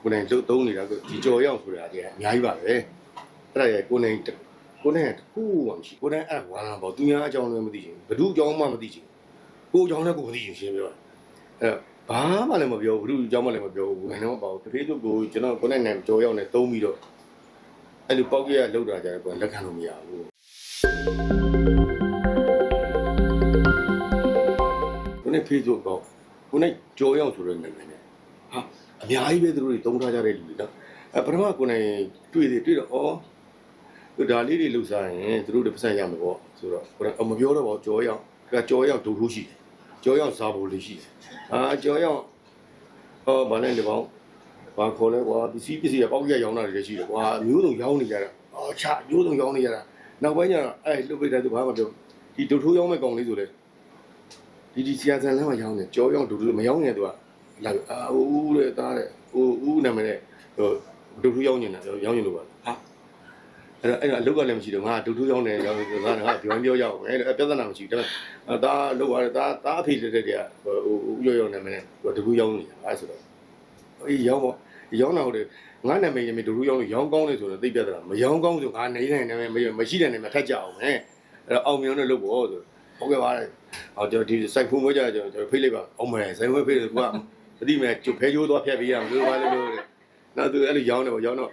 ကိုယ်နိုင်လုတ်သုံးနေတာကဒီကြော်ရောက်ဆိုတာဒီအများကြီးပါပဲအဲ့ဒါရဲ့ကိုယ်နိုင်ကိုယ်နိုင်တခုမှမရှိကိုယ်နိုင်အဲ့ဝါလာပေါ့သူများအကြောင်းလည်းမသိချင်ဘ누구အကြောင်းမှမသိချင်ကိုယ်အကြောင်းလည်းကိုယ်မသိချင်ရှင်းပြောအဲ့ဘာမှလည်းမပြောဘူးဘ누구အကြောင်းမှလည်းမပြောဘူးနိုင်တော့ပေါ့တဖေးတို့ကိုကျွန်တော်ကိုယ်နိုင်နိုင်ကြော်ရောက်နေသုံးပြီးတော့အဲ့လိုပောက်ကြီးကလောက်တာကြတယ်ကိုယ်လက်ခံလို့မရဘူးကိုယ်နဲ့ဖေးတို့တော့ကိုယ်နဲ့ကြော်ရောက်ဆိုတဲ့နာမည်နဲ့ ဟာ အများကြီးပဲသူတို့တွေတုံးထားကြတဲ့လူတွေနော်အဲပထမကိုယ်နိုင်တွေ့တယ်တွေ့တော့ဩသူဒါလေးတွေလှူစားရင်သူတို့တွေပတ်စံရမှာပေါ့ဆိုတော့ကိုယ်ကအမပြောတော့ပါဘူးကြောရောက်ကကြောရောက်ဒုထိုးရှိတယ်ကြောရောက်စားဖို့လေးရှိတယ်အာကြောရောက်ဟောဗာလဲလေပေါင်းဘာခေါ်လဲကွာပစ္စည်းပစ္စည်းကပေါက်ရရောင်းတာတွေလည်းရှိတယ်ကွာအမျိုးစုံရောင်းနေကြတာအော်ချအမျိုးစုံရောင်းနေကြတာနောက်ပိုင်းကျတော့အဲလှုပ်ပိတ်တယ်သူဘာမှမပြောဒီဒုထိုးရောင်းမဲ့ကောင်လေးဆိုလေဒီဒီဆရာဆန်လမ်းမှာရောင်းတယ်ကြောရောက်ဒုထိုးမရောင်းနေသူက လာအာဦးတဲ့သားတဲ့ဦးဦးနာမည်နဲ့ဟိုဒုထူးရောက်နေတာရောက်နေလို့ပါဟာအဲ့တော့အဲ့တော့အလုတ်ကလည်းမရှိတော့ငါဒုထူးရောက်နေရောက်နေသားငါပြောင်းပြောရောက်မယ်အဲ့ပြဿနာမရှိဘူးဒါပေမဲ့ဒါလောက်ရတယ်ဒါဒါအဖေလက်တဲ့တည်းကဟိုဦးရောက်ရောက်နာမည်နဲ့ဟိုဒုထူးရောက်နေတာအဲ့ဆိုတော့အေးရောက်ပေါ့ရောက်နေဟုတ်တယ်ငါနာမည်နဲ့ဒုထူးရောက်နေရောင်းကောင်းနေဆိုတော့သိပြဿနာမရောင်းကောင်းဆိုငါနေနိုင်နာမည်မရှိတဲ့နာမည်ထက်ကြအောင်မယ်အဲ့တော့အောင်မြင်တဲ့လုပ်ပေါ့ဆိုဟုတ်ကဲ့ပါဟောကျွန်တော်ဒီစိုက်ဖုံးမွေးကြကျွန်တော်ဖိတ်လိုက်ပါအောင်မယ်စိုက်ဖုံးဖိတ်လို့က တတိမဲ့ကျုပ်ဖဲကျိုးသွားဖြတ်ပေးရမလို့ပါလို့လို့တဲ့နောက်သူအဲ့လိုရောင်းတယ်ပေါ့ရောင်းတော့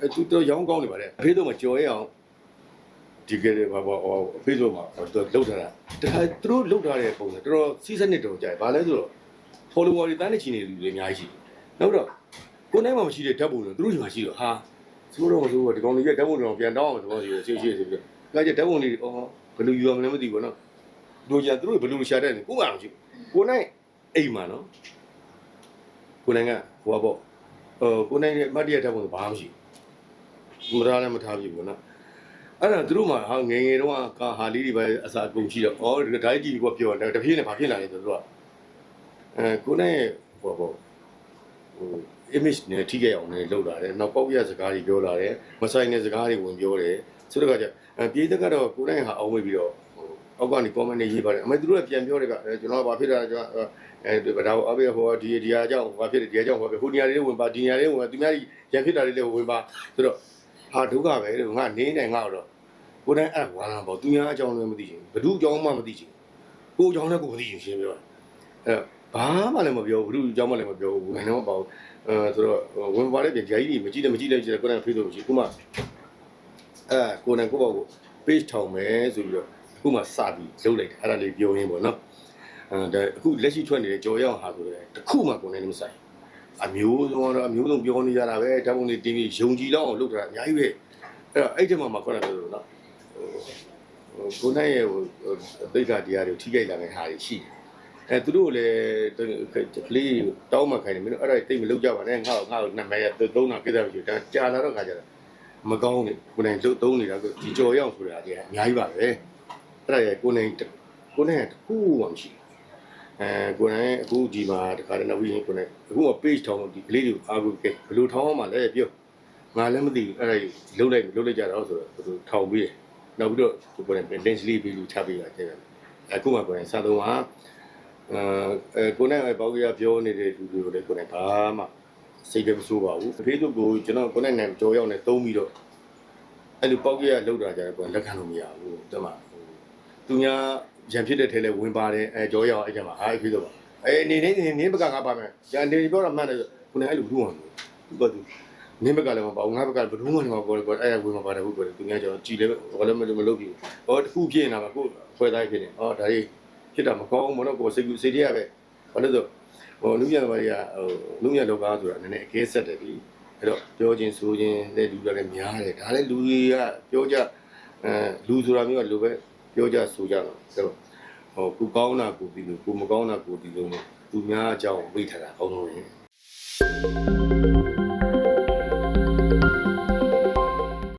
အဲသူတော့ရောင်းကောင်းနေပါလေအဖေတို့မှကြော်ရအောင်ဒီကလေးဘာပေါ့အဖေတို့မှသူလှုပ်ထားတာဒါသူတို့လှုပ်ထားတဲ့ပုံစံတော်တော်စီးစနစ်တော်ကြိုက်ဘာလဲဆိုတော့ follower တွေတန်းနေချီနေလူတွေအများကြီးရှိနောက်တော့ကိုယ်နိုင်မှမရှိတဲ့ဓာတ်ပုံတွေသူတို့ညီမှရှိတော့ဟာသူတို့တော့မဆိုးဘူးဒီကောင်ကြီးကဓာတ်ပုံတွေပြန်တောင်းအောင်သဘောရှိတယ်ရှိရှိဆိုပြီးတော့ကကြဓာတ်ပုံတွေအော်ဘယ်လိုယူရမလဲမသိဘူးနော်တို့ကြသူတို့ဘယ်လိုရှာတဲ့ကိုယ်မှမရှိကိုယ်နိုင်အိမ်မှာနော် ကိုနိုင်ကဟိုပါပေါ့ဟိုကိုနိုင်ရဲ့အမတ်တရတက်ပုံဘာမှမရှိဘူးမထားလည်းမထားပြဘူးနော်အဲ့ဒါသူတို့မှဟာငယ်ငယ်တုန်းကကာဟာလေးတွေပဲအစာအကုန်ရှိတော့ဩဒါကြီးကြီးကပြောတယ်တဖြည်းနဲ့ဘာဖြစ်လာလဲဆိုတော့အဲကိုနိုင်ရဲ့ဟိုပါပေါ့ဟို image နဲ့ထိခဲ့အောင်လည်းလုပ်လာတယ်နောက်ပေါက်ရစကားတွေပြောလာတယ်မဆိုင်တဲ့စကားတွေဝင်ပြောတယ်ဆိုတော့ကကြပြေးတက်ကတော့ကိုနိုင်ဟာအောင်ဝေးပြီးတော့ဟို အောက်ကနေ comment တွေရေးပါတယ်အမေသူတို့ကပြန်ပြောတယ်ကကျွန်တော်ဘာဖြစ်တာကျွန်တော် အဲဒါတော့အဘေဟိုဒီဒီဟာကြောင့်ဘာဖြစ်တယ်ဒီဟာကြောင့်ဘာဖြစ်ဟိုနေရာလေးဝင်ပါဒီနေရာလေးဝင်ပါသူများကြီးရန်ဖြစ်တာလေးလေးဝင်ပါဆိုတော့ဟာဒုက္ခပဲလို့ငါနေနေငါတော့ကိုယ်တိုင်အဲ့ဝါလာပေါ့သူများအကြောင်းလည်းမသိချင်ဘ누구အကြောင်းမှမသိချင်ကိုယ်အကြောင်းလည်းကိုယ်မသိချင်ရှင်းပြောအဲ့ဘာမှလည်းမပြောဘူးဘ누구အကြောင်းမှလည်းမပြောဘူးနိုင်တော့ပေါ့အဲဆိုတော့ဝင်ပါတဲ့ပြင်ဂျာကြီးကြီးမကြည့်လည်းမကြည့်လည်းကြည့်တယ်ကိုယ်တိုင်ဖေးလို့မရှိခုမှအဲကိုယ်တိုင်ကိုယ့်ဘောကို page ထောင်မယ်ဆိုပြီးတော့ ခုမှစပြီးလုပ်လိုက်တယ်အဲ့ဒါလေးပြောရင်းပေါ့နော်အဲဒါအခုလက်ရှိထွက်နေတဲ့ကြော်ရောက်ဟာဆိုတဲ့တခုမှကိုယ်နဲ့မဆိုင်အမျိုးစုံတော့အမျိုးစုံပြောနေကြတာပဲဓာတ်ပုံတွေတင်းပြီးယုံကြည်လောက်အောင်လုပ်တာအများကြီးပဲအဲ့တော့အဲ့ဒီမှာမှခေါ်တယ်လို့နော်ဟိုကိုယ်နဲ့ရဲ့ဟိုအသိက္ခာတရားတွေထိခိုက်လာတဲ့ဟာတွေရှိတယ်အဲသူတို့လည်းကလေးတောင်းမှခိုင်းတယ်မင်းတို့အဲ့ဒါတိတ်မလုပ်ကြပါနဲ့ငါ့ကိုငါ့ကိုနာမည်သုံးတာကိစ္စမရှိဘူးဒါကြာလာတော့ခါကြတာမကောင်းဘူးကိုယ်နဲ့လုတ်သုံးနေတာကဒီကြော်ရောက်ဆိုတာဒီအများကြီးပါပဲ အဲ့ဒါရဲ့ကိုယ်နဲ့ကိုယ်နဲ့တခုမှမရှိဘူးအဲကိုယ်တိုင်အခုဒီမှာတခါတည်းနောက်ပြီးရင်ကိုယ်တိုင်အခုက page ထောင်းဒီကလေးတွေကိုအားကိုကဲဘယ်လိုထောင်းအောင်မလဲပြောငါလည်းမသိဘူးအဲ့ဒါလုံးလိုက်လုံးလိုက်ကြတော့ဆိုတော့သူထောင်းပြီးတယ်နောက်ပြီးတော့ကိုယ်တိုင် lens လေးပြီးလို့ချပေးတာခဲ့တယ်အခုမှကိုယ်တိုင်စာသုံးဟာအဲကိုယ်နဲ့ဘောက်ကြီးကပြောနေတဲ့လူတွေကိုလည်းကိုယ်တိုင်ဘာမှစိတ်ကမဆိုးပါဘူးဖေးသူကိုကျွန်တော်ကိုယ်နဲ့နိုင်ကြောရောက်နေတုံးပြီးတော့အဲ့လိုပေါက်ကြီးကလောက်တာကြတယ်ကိုယ်လက်ခံလို့မရဘူးတမ သူများရံဖြစ်တဲ့ထဲလဲဝင်ပါတယ်အဲကြောရောက်အဲ့ကျမှအားဖေးတော့ပါအဲနေနေနေနေဘက်ကငါပါမယ်ညာနေပြောတာမှန်တယ်ကိုယ်နဲ့အဲ့လိုဘူးအောင်သူကသူနေဘက်ကလည်းမပါဘူးငါဘက်ကဘယ်သူမှမပါဘူးကိုယ်အဲ့ဝင်မပါတယ်ဟုတ်ကိုယ်သူများကျွန်တော်ကြည်လဲဘာလည်းမလုပ်ဘူးဟောတခုဖြစ်နေတာပါကိုယ်ဖွဲသားဖြစ်နေဟောဒါကြီးဖြစ်တာမကောင်းဘူးမနော်ကိုယ်စိတ်ကူစိတ်ရပဲဘာလို့ဆိုဟိုလူပြန်တော်တွေကဟိုလူပြန်လောကဆိုတာနည်းနည်းအကဲဆက်တယ်ပြီအဲ့တော့ပြောချင်းဆိုချင်းလည်းလူတွေကလည်းများတယ်ဒါလည်းလူတွေကပြောကြအဲလူဆိုတာမျိုးကလူပဲ ပြောကြဆိုကြတော့ဆိုတော့ဟိုကိုကောင်းတာကိုဒီလိုကိုမကောင်းတာကိုဒီလိုနဲ့သူများအကြောင်းဝိထားတာကောင်းလို့ရင်